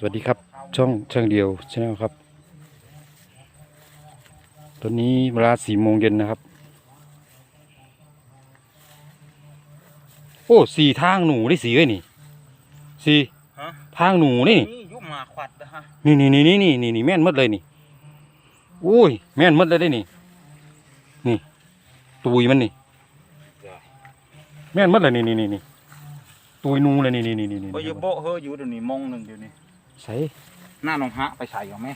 สวัสดีครับ ช่องช่างเดียวชาแนลครับ ตอนนี้เวลาสี่โมงเย็นนะครับ โอ้สี่ทางหนูได้สีเอ้ยนี่สี่ฮะทางหนูนี่นี่ยุบหมาขวัดนะฮะนี่นี่นี่นี่นี่นี่นี่แม่นหมดเลยนี่อุ้ยแม่นหมดเลยได้นี่ นี่ตุยมันนี่แม่นหมดเลยนี่นี่นี่นี่ตุยหนูเลยนี่นี่นี่นี่นี่ก็อยูโบะเฮออยู่เดี๋ยวนี้มองหนึ่งเดี๋ยวนี้ ใส่หน้าหนองฮะไปใส่กับแม่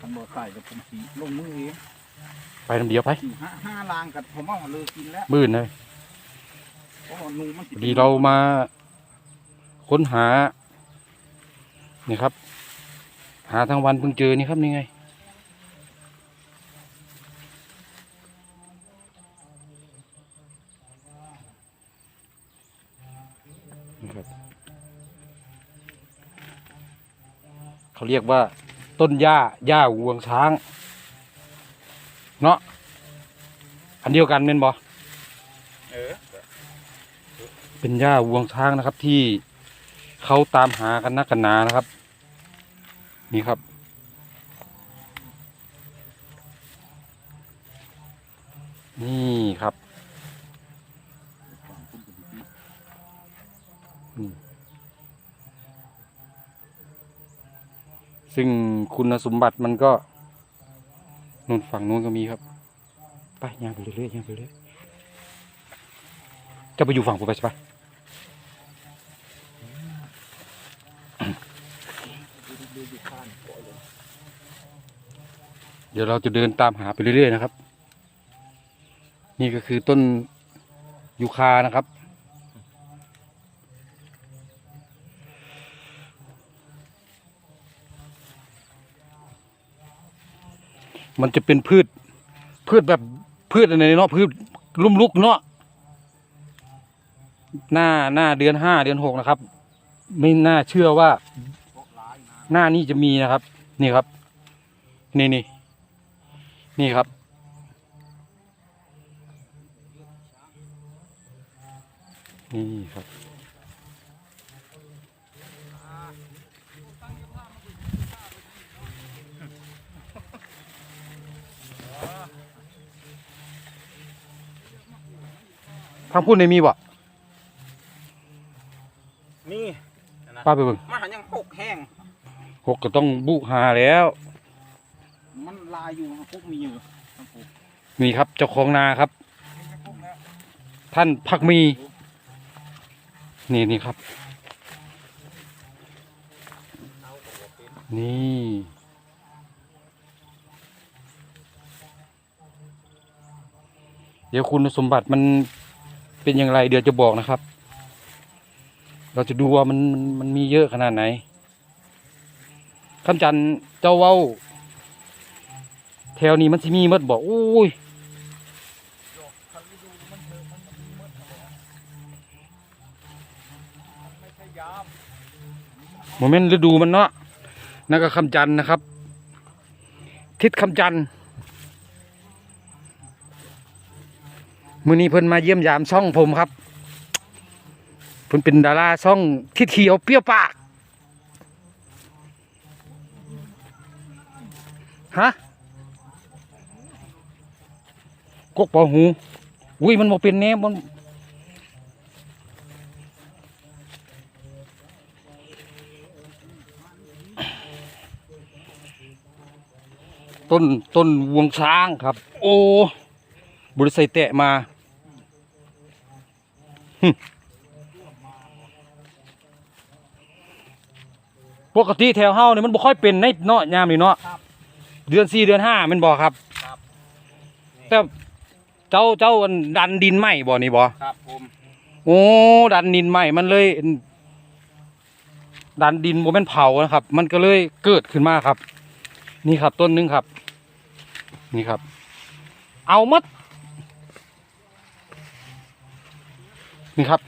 ทำบ่ใส่กับผมสีลงมือเองไปน้ำเดียวไปสี่ห้าห้าลางกับผมว่ามันเลยกินแล้วบื้นเลยเพราะว่าหนูมันสิพอดีเรามาค้นหา นี่ครับ หาทั้งวันเพิ่งเจอนี่ครับนี่ไง เขาเรียกว่า ต้นหญ้าหญ้าหวงช้าง เนาะอันเดียวกันเป็นบ่เออเป็นหญ้าวัวงช้างนะครับ ที่เขาตามหากันนักกันหนานะครับ นี่ครับ นี่ครับ ซึ่งคุณสมบัติมันก็นู่นฝั่งนู้นก็มีครับไปย่างไปเรื่อยๆย่างไปเรื่อยจะไปอยู่ฝั่งผมไปใช่ปะเดี๋ยวเราจะเดินตามหาไปเรื่อยๆนะครับ นี่ก็คือต้นยูคานะครับ มันจะเป็นพืช พืชแบบพืชอะไรเนาะพืชลุ่มลุกเนาะหน้าหน้าเดือนห้าเดือนหกนะครับ ไม่น่าเชื่อว่า หน้านี้จะมีนะครับ นี่ครับ นี่นี่นี่ครับ นี่ครับ ทางพูดในมีบ่นี่นะป้าไปเบิ่งมันหันยังหกแห้ง หกก็ต้องบุหาแล้ว มันลายอยู่พวกมีอยู่ครับผมนี่ครับเจ้าของนาครับพวกแล้วท่านพักมี นี่นี่ครับ นี่เดี๋ยวคุณสมบัติมัน เป็นอย่างไรเดี๋ยวจะบอกนะครับ เราจะดูว่ามันมันมันมีเยอะขนาดไหนคำจันเจ้าเว้า แถวนี้มันสิมีมดบอกอุ้ยโมเมนต์ฤดูมันเนาะนั่นก็คำจันนะครับ ทิศคำจันทร์ มือนี้เพิ่นมาเยี่ยมยามช่องผมครับเพิ่นเป็นดาราช่องทิศเขียวเปรี้ยวปากฮะกกปอหูอุ้ยมันบ่เป็นแน่มันต้นต้นวงช้างครับ โอ้ บริษัทแตะมาหึปกติแถวเฮานี่มันบ่ค่อยเป็นในเนาะยามนี่เนาะครับเดือนสี่เดือนห้าแมันบ่ครับครับ แต่เจ้าเจ้าอันดันดินไหมบ่นี่บ่ครับผมโอ้ดันดินไหมมันเลย ดันดินโมเมนเผานะครับ มันก็เลยเกิดขึ้นมาครับ นี่ครับต้นหนึงครับ นี่ครับ เอาหมด นี่ครับ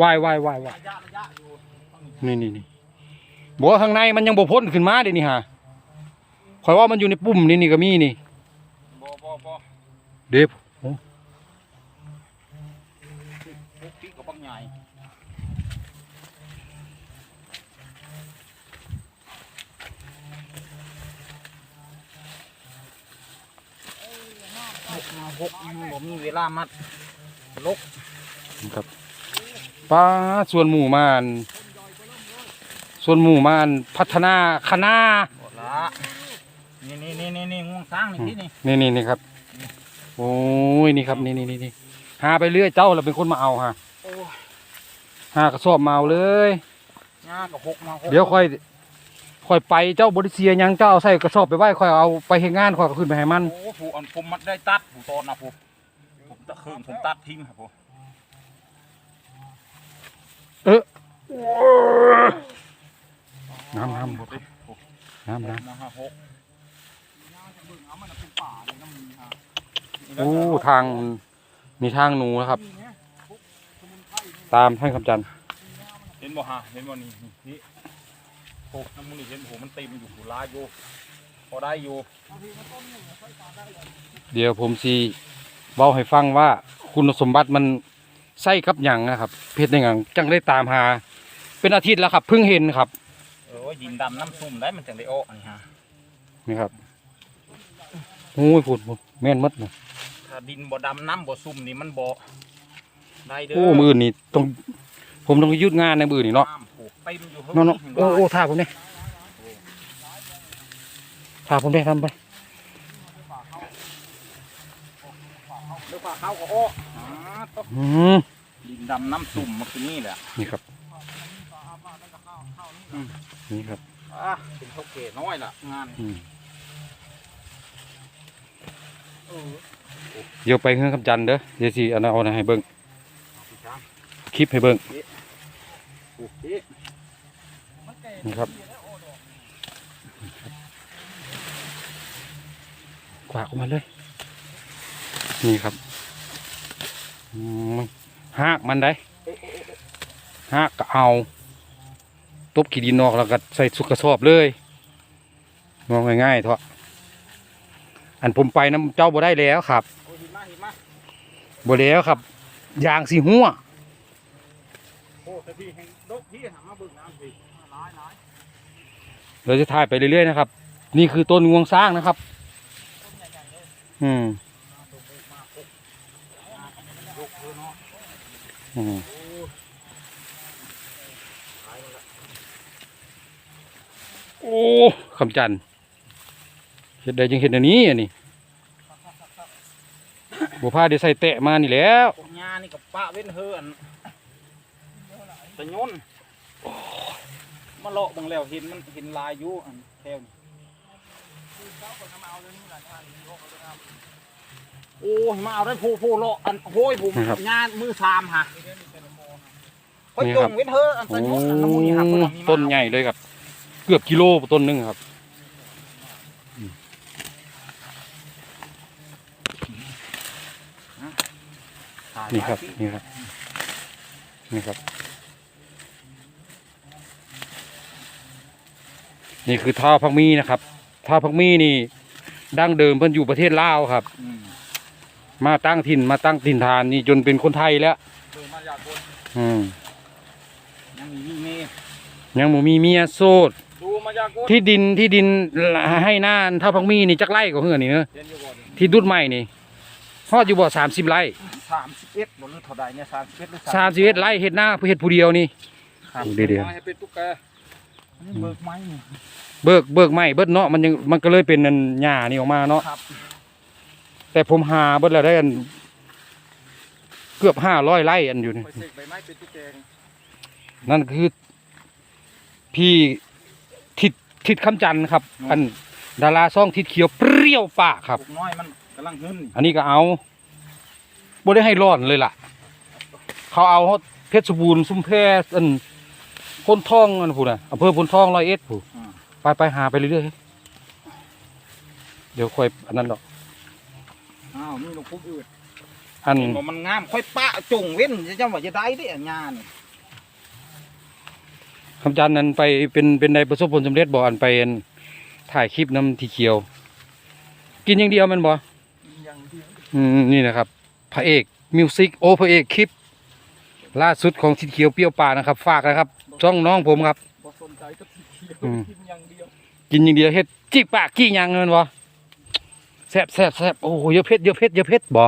ว่ายว่ายว่ายว่ายระยะระยะอยู่นี่นี่นี่บอกว่าข้างในมันยังบ่พ้นขึ้นมาเดี๋ยวนี้ฮะคอยว่ามันอยู่ในปุ่มนี่นี่ก็มีนี่บ่บ่บ่เด็บ พวกพี่กับบางใหญ่ หกผมมีเวลามัดลกครับป้าส่วนหมู่มาน ส่วนหมู่มานพัฒนาคณะหมดละนี่นี่นี่นี่นี่ง่วงสร้างนี่ที่นี่นี่นี่นี่ครับ โอ้ยนี่ครับนี่นี่นี่นี่หาไปเรื่อยเจ้าเราเป็นคนมาเอาฮะโอ้ยหากระสอบมาเอาเลยงากับหกมาหกเดี๋ยวค่อย ค่อยไปเจ้าบริเซียหยังเจ้าเอาใส่กระสอบไปไว้ค่อยเอาไปเฮ็ดงานค่อยก็ขึ้นไปให้มัน โอ้ผูอันผมมัดได้ตัดผูตอนนะผูผมตะคืนผมตัดทิ้งครับผูเออน้ำน้ำหมดเลยผูน้ำน้มาห้าหกำโอ้ทางมีทางหนูนะครับ ตามท่านคำจันทร์เห็นบ่ฮะเห็นบ่นี่นี่ นี่โอ้น้ำมันนี่เห็นผมมันเต็มอยู่ผูลายอยู่พอได้อยู่เดี๋ยวผมสีเบาให้ฟังว่าคุณสมบัติมันใส่กับหยังนะครับ เพชรในหยังจังได้ตามหา เป็นอาทิตย์แล้วครับเพิ่งเห็นครับเออดินดำน้ำซุ่มได้มันจังได้โอ้นี่ฮะนี่ครับโอ้ยพูดพูดแม่นหมดเลยถ้าดินบ่ดำน้ำบ่ซุ่มนี่มันบ่ได้เด้อโอ้มืออื่นนี่ต้องผมต้องหยุดงานในมืออื่นนี่เนาะน้ำผูก เต็มอยู่เนาะเนาะโอ้โอ้ท่าผมเนี่ยท่าผมเนี่ยทำไปเดี๋ยวฝาเข้าก็โอ้อ่าต้องอืมดินดำน้ำซุ่มมันคือนี่แหละนี่ครับนี่ครับอะเป็นเท่าเกศน้อยล่ะงานอืมเออเดี๋ยวไปเฮือนคำจันทร์เด้อเดี๋ยวสิเอาเอาให้เบิ่งพี่ช้างคลิปให้เบิ่ง โอเค นี่ครับกวาดออกมาเลย นี่ครับหากมันได้หากก็เอาตบขีดินออกแล้วก็ใส่สุกกระสอบเลยมองง่ายๆเถอะอันผมไปน้ำเจ้าบ่ได้แล้วครับบ่แล้วครับยางสีหัวโอ้แต่พี่แห่งดกพี่หามาบิ่งน้ำสิร้ายร้าย เราจะถ่ายไปเรื่อยๆนะครับ นี่คือต้นงวงสร้างนะครับ อืมอืมโอ้โอ้คำจันเห็ดได้จึงเห็ดอันนี้อันนี้บัวผ้าเดี๋ยวใส่แตะมานี่แล้วงานี่กับปะเว้นเฮือนตะยน มาเลาะเบังแล้วเห็นมันเห็นลายอยู่อันแถวนี่โอ้ยมาเอาได้ผู้ผู้เลาะอันโห้ยผมงานมือสามฮะโอ้ยจงเว้นเฮืออันโอ้ตะยนอันน้ำมูนี่ครับเพิ่นเอามีมาต้นใหญ่เลยครับ เกือบกิโลต้นหนึงครับถ่ายนี่ครับไว้สินี่ครับนี่ครับ นี่คือท่าพักมีนะครับท่าพักมีนี่ดั้งเดิมเพิ่นอยู่ประเทศลาวครับอืมมาตั้งถิ่นมาตั้งถิ่นฐานนี่จนเป็นคนไทยแล้วเดินมาจากคนอืมยังมีมีเมย์ยังบ่มีเมียโสดดูมาจากคนที่ดินที่ดินให้หน้าท่าพักมีนี่จักไร่ก็เฮือนี่เนอะเรียนอยู่บ่อนที่ดุดใหม่นี่ฮอดอยู่บ่สามสิบไร่สามสิบเอ็ดบนเท่าใดเนี่ยสามสิบเอ็ดหรือสามสิบเอ็ดไร่เฮ็ดหน้าเฮ็ดผู้เดียวนี่ครับเดี๋ยวเดี๋ยวให้เป็นตุ๊กแก นี่เบิกไม้นี่เบิกเบิกไม่เบิดเนาะมันยังมันก็เลยเป็นนันหญ้านี่ออกมาเนาะครับแต่ผมหาเบิดแล้วได้อันเกือบห้าร้อยไร่อันอยู่นี่ไปเสกใบไม้เป็นตุ๊กแกนี่นั่นคือ พี่ทิดทิดคำจันทร์ครับ อันดาราซ่องทิดเขียวเปรี้ยวปากครับปลูกน้อยมันกำลังขึ้นอันนี้ก็เอาบ่ได้ให้ร้อนเลยล่ะ เขาเอาเพชรบูรณ์ซุ่มแพอัน พ้นท่องอันพูดน่ะอำเภอพ้นท่องร้อยเอ็ดพูดอ่า ไปไปหาไปเรื่อยๆเดี๋ยวค่อยอันนั้นดอกอ้าวนี่ลูกพุกอืดอันเห็นบ่มันงามค่อยปะจงเว้นจะจำว่าจะได้เด้อันงานนี่คำจันทร์นั้นไปเป็นเป็นในประสบผลสำเร็จบ่อันไปอันถ่ายคลิปน้ำที่เขียว กินอย่างเดียวแมันบ่อย่างเดียวอืมนี่นะครับพระเอกมิวสิกโอพระเอกคลิป ล่าสุดของทิดเขียวเปรี้ยวปากนะครับ ฝากนะครับ ช่องน้องผมครับบ่สนใจกับที่เขียวอืมกินอย่างเดียวกินอย่างเดียวเฮ็ดจิกปากกี้ยังแมันบ่แซ่บแซ่บแซ่บโอ้โหเยอะเผ็ดเยอะเผ็ดเยอะเผ็ดบ่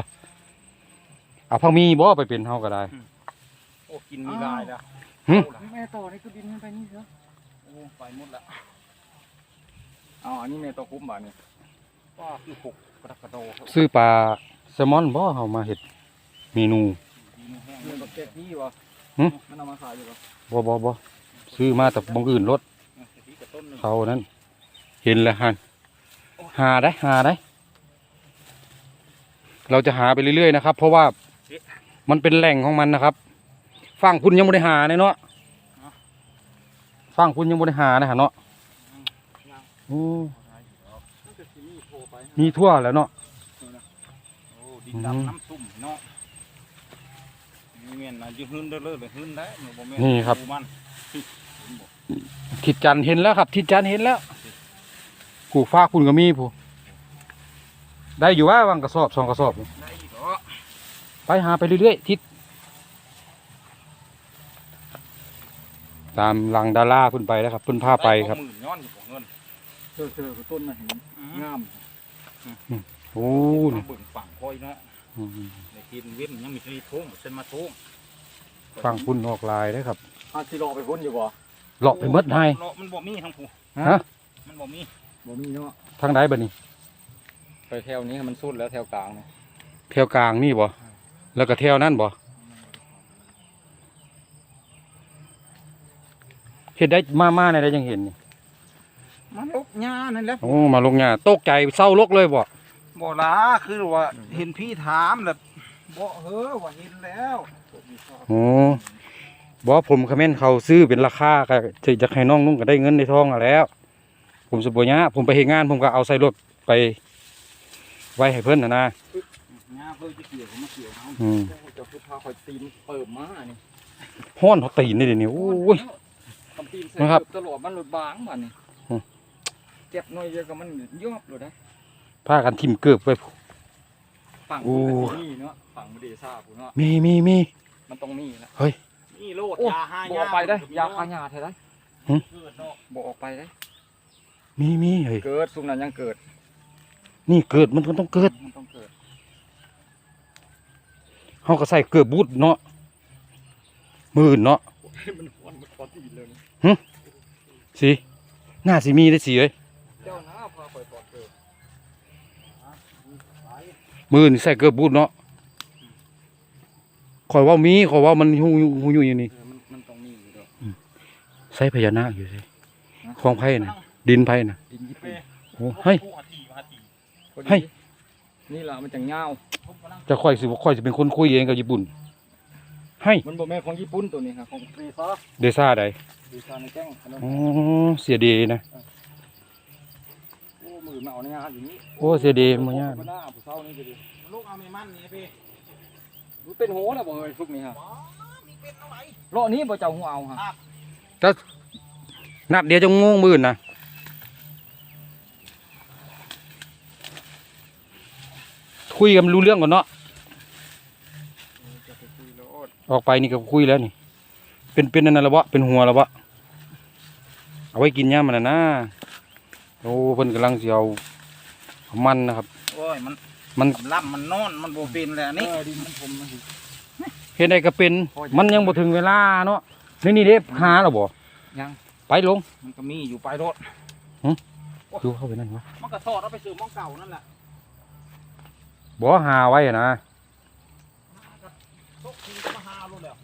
เอาพังมีบ่ไปเป็นเฮาก็ได้ โอ้กินมีลายแล้วหึแม่ต่อนี่คือดินขึ้นไปนี่เหรอโอ้ไปหมดละเอาอันนี้แม่ต่อคุ้มบ่านี่ว่าคือหกกระดกกระโดดซื้อปลาแซลมอนบ่เฮามาเฮ็ดเมนูดินแห้งเงินแบบเก็บที่วะหึ มันเอามาขายอยู่วะ บ่บ่บ่ซื้อมาแต่บางอื่นรถที่กระต้นหนึ่งเขานั้น เห็นแล้วหันหาได้หาได้ เราจะหาไปเรื่อยๆนะครับ เพราะว่ามันเป็นแหล่งของมันนะครับฝั่งคุณยังไม่ได้หาเลยเนาะฝั่งคุณยังไม่ได้หานะฮะเนาะโอ้มันจะสิมีโทรไปมีทั่วแล้วเนาะโอ้ดินดำน้ำซุ่มเนาะ นี่เมียนนะยืนเด้อเลยเลยหืนได้หนูบ่แม่นดูมันทิดจันทร์เห็นแล้วครับ ทิดจันทร์เห็นแล้วผูฟ้าคุณก็มีผู้ได้อยู่ว่าวางกระสอบสองกระสอบได้อีกเหรอไปหาไปเรื่อยๆทิศตามหลังดาราเพุ่นไปแล้วครับเพุ่นพาไปครับด้ของหมื่นย้อนอยู่ของเงินเจอเจอต้นน่ะเห็นงามโอ้มานี่ เบิ่งฝั่งคอยเนาะอืม ในกินเว้นยังมีที่ทุ่งเส้นมาทุ่งฟังพุ่นออกลายได้อครับอาสิรอไปพ้นอยู่บ่เลาะไปเมดให้เลาะมันบ่มีทั้งผู้ฮะมันบ่มีบ่มีเนาะทางใดบัดนี้ไปแถวนี้มันสุดแล้วแถวกลางเนี่ยแถวกลางนี่บ่แล้วก็แถวนั่นบ่เห็นได้มามาในได้ยังเห็นนี่มันลกหญ้านั่นแหละโอ้มาลงหญ้าตกใจเศร้าลกเลยบ่ บ่ล่ะคือว่าเห็นพี่ถามแล้วบ่เฮ้อว่าเห็นแล้วโอ้บ่ผมคอมเมนต์เขาซื้อเป็นราคาก็จะจะให้น้องนุ่งก็ได้เงินในทองอะแล้ว ผมสุบญะผมไปเฮ็ดงาน ผมก็เอาใส่รถไป ไว้ให้เพิ่นน่ะนะหญ้าเพิ่นจะเกี่ยวก็มาเกี่ยวเอาอืมจะพุทธาคอยตีนเปิบมานี่ฮ้อนเขาตีนนี่เดี๋ยวนี้โอ้ยคำตีนใส่นะครับเปิบตลอดมันหลุดบางบ่านี่อืมเจ็บหน่อยเดียวก็มันยอบเลยนะ พากันทิ่มเกือบไปฝั่งโอ้มันนี่เนาะฝั่งมันเดซ่าผู้เนาะมีมีมีมันต้องมีนะนี่โลดโอ้ยาหาบ่ยาออกไปได้ยาคาหยาเท่าไรเกิดเนาะบ่ออกไปได้ มีมีเฮ้ยเกิดซุมนั้นยังเกิดนี่เกิดมันก็ต้องเกิดมันต้องเกิดเฮาก็ใส่เกือบบูดเนาะมืออื่นเนาะมันควันมันควันตีนเลยสิน่าสิมีได้สิเอ้ย เจ้าหน้าพาคอยปลอดเกิด มืออื่นใส่เกือบบูดเนาะข่อยว่ามีข่อยว่ามันหูหูอยู่อย่างนี้เออมันมันต้องมีอยู่ด้วยใส่พญานาคอยู่สิของไผ่น่ะ ดินไผ่น่ะดินญี่ปุ่นโอ้เฮ้ยผู้อาตีอาตีพอดีเฮ้ยนี่ล่ะมันจังเงาผมกำลังจะค่อยสิค่อยสิเป็นคนคุยเองกับญี่ปุ่นให้มันบ่แม่นของญี่ปุ่นตัวนี้ครับของฟรีซอเดซ่าใดดีซาในแจ้งขนมอ๋อเสียดีนะโอ้ มือมาเอาในงานอยู่นี่โอ้เสียดีมื้อยากหน้าผู้เฒ่านี่สิลูกเอาไม่มั่นนี่พี่มันเป็นโหแล้วบ่เอ้ยพวกนี้ฮะอ๋อมีเป็นเอาไว้เลาะนี้บ่เจ้าหูเอาฮะนัดเดียวจะงงมื่นนะคุยกันรู้เรื่องก่อนเนาะจะไปคุยโลดออกไปนี่ก็คุยแล้วนี่ เป็นเป็นนั่นนะละวะเป็นหัวละวะเอาไว้กินย่ามันนะนะ โอ้เพิ่นกำลังสิเอาเอามันนะครับ โอ้ยมันมันล่ำมันนอนมันโบเป็นเลยอันนี่นี่เออดินมันผมมันสิเฮ็ดได้ก็เป็นพอจะมันยังบ่ถึงเวลาเนาะนี่นี่เด้หาแล้วบ่ยังไปลงมันก็มีอยู่ปลายรถดูเข้าไปนั่นวะมันก็ทอดเอาไปซื้อหมองเก่านั่นแหละบ่หาไว้อะนะตกทีก็มาหาลูกแล้ว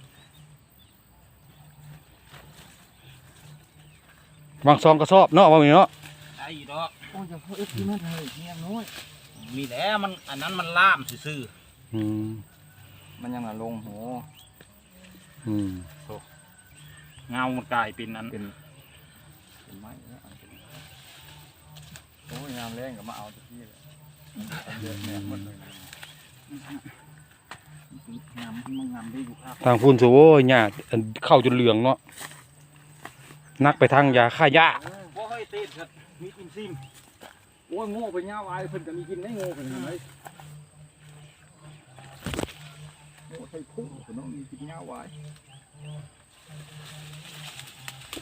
วางซองกระสอบเนาะว่ามีเนาะ ไอ้ดอกโอ้ยจะเอ็กซ์ที่นั่นเลยเฮียน้อยมีแล้วมันอันนั้นมันล่ามซื่ออืมมันยังน่ะลงโหอืมๆเงามันกลายเป็นอันเป็นเป็นไม้เนี่ยเอาเป็นโอ้ยงามแรงก็มาเอาตะกี้เลยเยอะแยะหมดเลยงามมันงามได้อยู่ครับทางพุ่นโซโว้ยหญ้าอันเข้าจนเหลืองเนาะนักไปทางยาฆ่าหญ้า โอ้ยติดครับ มีกินซิมโอ้ยโง่ไปเงาไอ้เพิ่นก็มีกินได้โง่เพิ่นเอ้ยโง่ใส่พุ่งเพิ่นน้องมีกินเงาไว้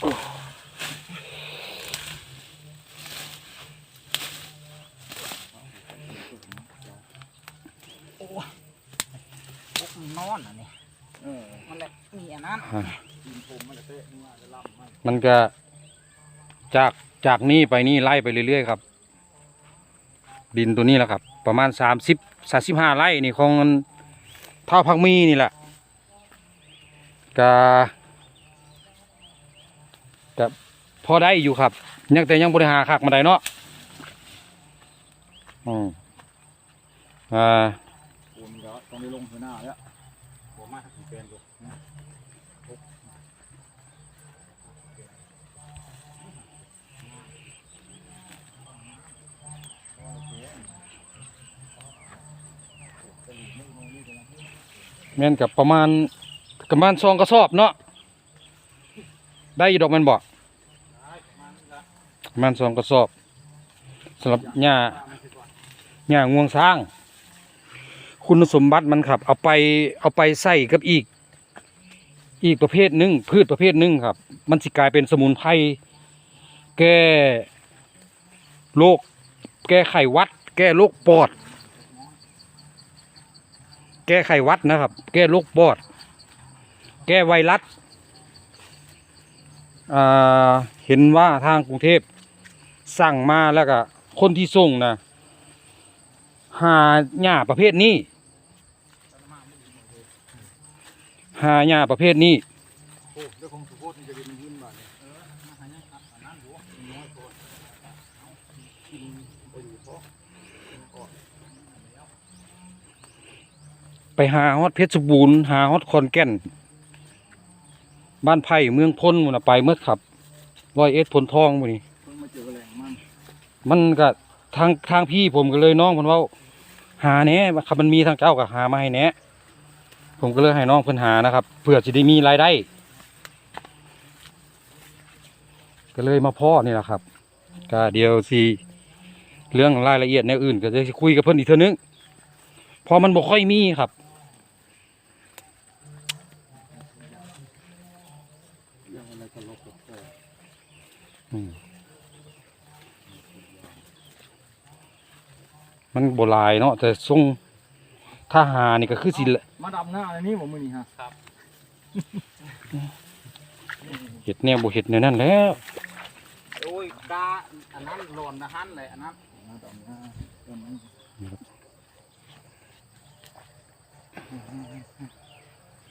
โอ้พวกมันนอนอะเนี่ยมันแบบะมีอันนั้นมันจะนมันก็จาก จากนี่ไปนี่ไล่ไปเรื่อยๆครับ ดินตัวนี้แหละครับ ประมาณสามสิบสาสิบห้าไร่นี่ของเท่าพักมีนี่แหละก็ก็พอได้อยู่ครับ ยังแต่ยังบริหารคักมาได้เนาะอืมอ่าผมเดี๋ยวต้องไปลงหัวหน้าแล้ว ผมมาถึงเป็นอยู่ แม่นกับประมาณประมาณซองกระสอบเนาะได้ยูดอกมันบอกประมาณซองกระสอบสำหรับหญ้าหญ้างวงสร้าง คุณสมบัติมันครับ เอาไปเอาไปใส่กับอีก อีกประเภทหนึ่งพืชประเภทหนึ่งครับ มันสิกลายเป็นสมุนไพรแก้โรคแก้ไขวัด แก้โรคปอด ก้ไขวัดนะครับ แก้โรคปอด แก้ไวรัสอ่าเห็นว่าทางกรุงเทพสั่งมาแล้วก็คนที่ส่งนะหาหญ้าประเภทนี้หาหญ้าประเภทนี้ โอ้เดี๋ยวคงสุโขทัยจะเป็นหุ้นบ้านเนี่ย มาหายังอันนั้นอยู่น้อยคน กินไปอยู่เพราะ ไปหาฮอดเพชรบูรณ์หาฮอดคอนแก่น บ้านไผ่เมืองพ้นมันน่ะไปเมื่อขับร้อยเอ็ดพลทองมดนี่มันมันก็ทางทางพี่ผมก็เลยน้องเพิ่นเว่าหาแหน่ครับมันมีทางเจ้าก็หามาให้แหน่ผมก็เลยให้น้องเพิ่นหานะครับเพื่อจะได้มีรายได้ ก็เลยมาพ่อนี่แหละครับก็เดี๋ยวสิเรื่องรายละเอียดแนอื่น ก็จะคุยกับเพิ่นอีกเท่านึงพอมันบ่ค่อยมีครับ มันโบหลายเนาะแต่ทรงถ้าหานี่ก็คือสิละมาดำหน้าอะไรนี่ผมมือนี่ฮะเห็ดแนวบ่เห็ดแนวนั้นแหล้วโอ้ยกาอันนั้นหล่นนะฮันเลยอันนั้นมาดำหน้าต้นนั้น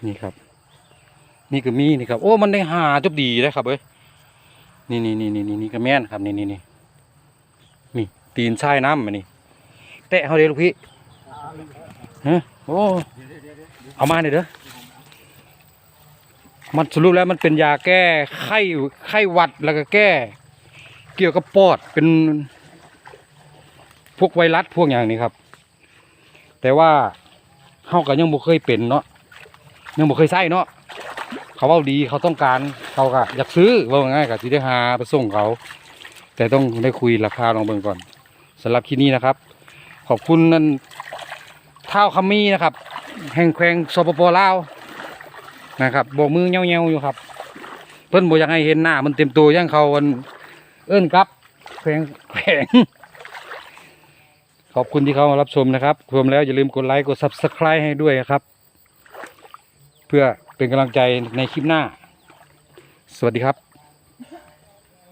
นี่ครับ นี่ก็มีนี่ครับ โอ้มันได้หาจบดีเลยครับเอ้ยนี่นี่นี่นี่นี่นี่ก็แม่นครับ นี่นี่นี่นี่ตีนชายน้ำมานี่ แตะเขาเด้ลูกพี่ฮะโอ้เอามาหน่อยเด้อมันสรุปแล้วมันเป็นยาแก้ไข้ไข้หวัดแล้วก็แก้ เกี่ยวกับปอดเป็นพวกไวรัสพวกอย่างนี้ครับ แต่ว่าเฮาก็ยังบ่เคยเป็นเนาะยังบ่เคยใช้เนาะเขาเว่าดีเขาต้องการเขาก็อยากซื้อว่าง่ายก็สิได้หาไปส่งเขา แต่ต้องได้คุยราคาลองเบิ่งก่อนสำหรับที่นี้นะครับ ขอบคุณนั่นเท้าคำมีนะครับ แห่งแขวงสปปลาวนะครับโบกมือเงี้ยวๆอยู่ครับ เพิ่นบ่อยากให้เห็นหน้า มันเต็มตัวย่างเขาอันเอิ้นครับแขวงแขวงขอบคุณที่เข้ามารับชมนะครับรวมแล้วอย่าลืมกดไลค์กด subscribe ให้ด้วยนะครับ เพื่อเป็นกำลังใจในคลิปหน้า สวัสดีครับ